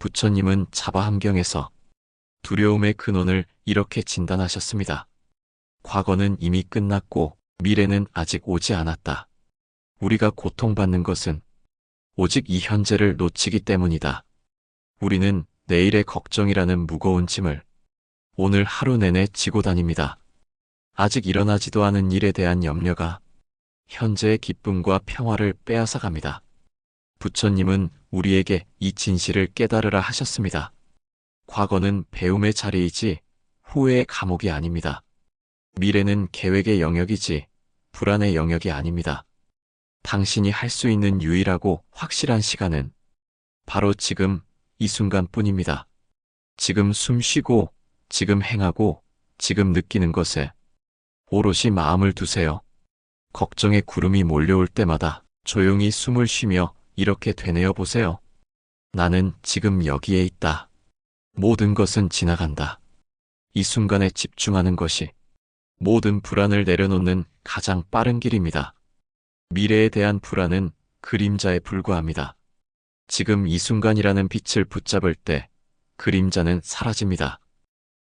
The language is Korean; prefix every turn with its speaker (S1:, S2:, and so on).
S1: 부처님은 자바함경에서 두려움의 근원을 이렇게 진단하셨습니다. 과거는 이미 끝났고 미래는 아직 오지 않았다. 우리가 고통받는 것은 오직 이 현재를 놓치기 때문이다. 우리는 내일의 걱정이라는 무거운 짐을 오늘 하루 내내 지고 다닙니다. 아직 일어나지도 않은 일에 대한 염려가 현재의 기쁨과 평화를 빼앗아 갑니다. 부처님은 우리에게 이 진실을 깨달으라 하셨습니다. 과거는 배움의 자리이지 후회의 감옥이 아닙니다. 미래는 계획의 영역이지 불안의 영역이 아닙니다. 당신이 할 수 있는 유일하고 확실한 시간은 바로 지금 이 순간뿐입니다. 지금 숨 쉬고, 지금 행하고, 지금 느끼는 것에 오롯이 마음을 두세요. 걱정의 구름이 몰려올 때마다 조용히 숨을 쉬며 이렇게 되뇌어 보세요. 나는 지금 여기에 있다. 모든 것은 지나간다. 이 순간에 집중하는 것이 모든 불안을 내려놓는 가장 빠른 길입니다. 미래에 대한 불안은 그림자에 불과합니다. 지금 이 순간이라는 빛을 붙잡을 때 그림자는 사라집니다.